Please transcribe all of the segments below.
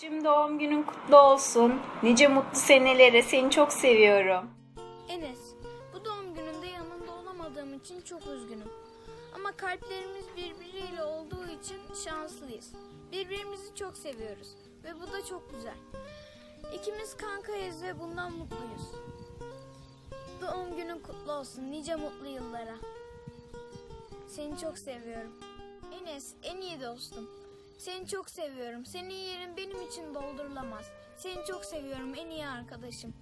Enes'cim doğum günün kutlu olsun. Nice mutlu senelere seni çok seviyorum. Enes, bu doğum gününde yanında olamadığım için çok üzgünüm. Ama kalplerimiz birbiriyle olduğu için şanslıyız. Birbirimizi çok seviyoruz ve bu da çok güzel. İkimiz kankayız ve bundan mutluyuz. Doğum günün kutlu olsun, nice mutlu yıllara. Seni çok seviyorum. Enes, en iyi dostum. Seni çok seviyorum. Senin yerin benim için doldurulamaz. Seni çok seviyorum, en iyi arkadaşım.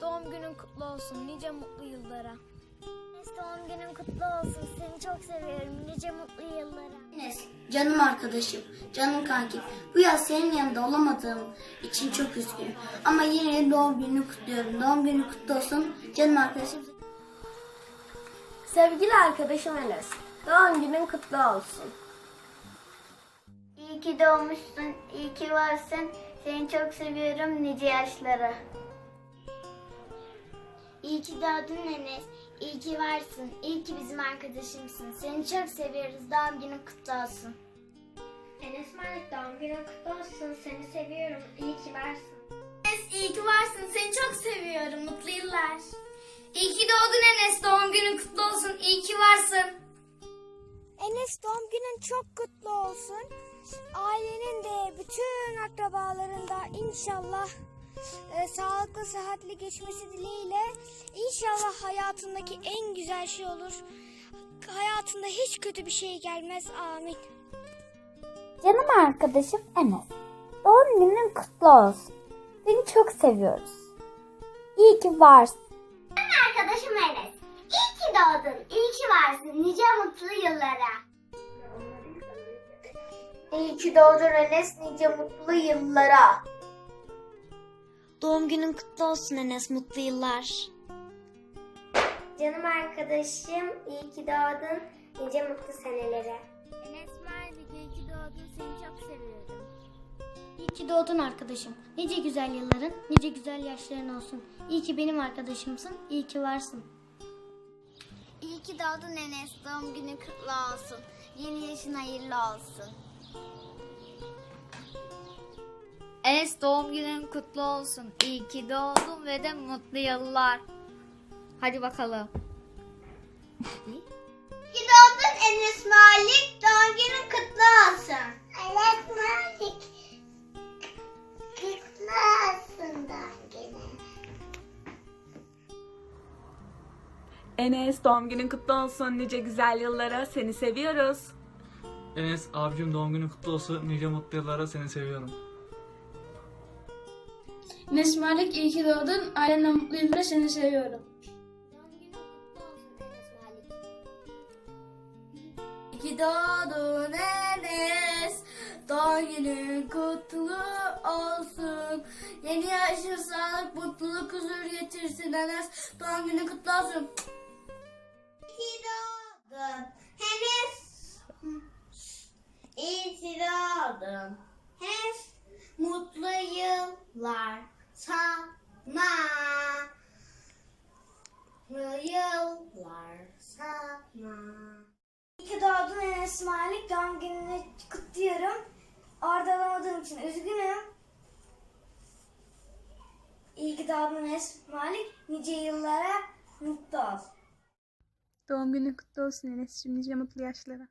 Doğum günün kutlu olsun. Nice mutlu yıllara. Doğum günün kutlu olsun. Seni çok seviyorum. Nice mutlu yıllara. Enes, canım arkadaşım, canım kankim. Bu yaz senin yanında olamadığım için çok üzgünüm. Ama yine doğum gününü kutluyorum. Doğum günün kutlu olsun canım arkadaşım. Sevgili arkadaşım Enes, doğum günün kutlu olsun. İyi ki doğmuşsun. İyi ki varsın. Seni çok seviyorum. Nice yaşlara. İyi ki doğdun Enes. İyi ki varsın. İyi ki bizim arkadaşımsın. Seni çok seviyoruz. Doğum günün kutlu olsun. Enes Malik doğum günün kutlu olsun. Seni seviyorum. İyi ki varsın. Enes iyi ki varsın. Seni çok seviyorum. Mutlu yıllar. İyi ki doğdun Enes. Doğum günün kutlu olsun. İyi ki varsın. Enes doğum günün çok kutlu olsun. Ailenin de bütün akrabaların da inşallah e, sağlıklı sıhhatli geçmesi dileğiyle inşallah hayatındaki en güzel şey olur. Hayatında hiç kötü bir şey gelmez. Amin. Canım arkadaşım Enes. Doğum günün kutlu olsun. Seni çok seviyoruz. İyi ki varsın. Doğdun. İyi ki varsın. Nice mutlu yıllara. İyi ki doğdun Enes, nice mutlu yıllara. Doğum günün kutlu olsun Enes, mutlu yıllar. Canım arkadaşım iyi ki doğdun. Nice mutlu senelere. Enes Malik iyi ki doğdun. Seni çok seviyorum. İyi ki doğdun arkadaşım. Nice güzel yılların, nice güzel yaşların olsun. İyi ki benim arkadaşımsın, iyi ki varsın. İyi ki doğdun Enes. Doğum günün kutlu olsun. Yeni yaşın hayırlı olsun. Enes doğum günün kutlu olsun. İyi ki doğdun ve de mutlu yıllar. Hadi bakalım. İyi ki doğdun Enes Malik. Doğum günün kutlu Enes doğum günün kutlu olsun. Nice güzel yıllara seni seviyoruz. Enes abicim doğum günün kutlu olsun. Nice mutlu yıllara seni seviyorum. Enes Malik, iyi ki doğdun. Ailenle mutlu yıllara seni seviyorum. İyi ki doğdun Enes. Doğum günün kutlu olsun. Yeni yaşın sağlık, mutluluk, huzur getirsin Enes. Doğum günün kutlu olsun. İyi doğdun. Enes. Mutlu yıllar sana. Mutlu yıllar sana. İyi Enes Malik. Doğum gününü kutluyorum. Orada olamadığım için üzgünüm. İyi ki doğdun Enes Malik. Nice yıllara mutlu ol. Doğum günün kutlu olsun Enes'cim. Nice mutlu yaşlara.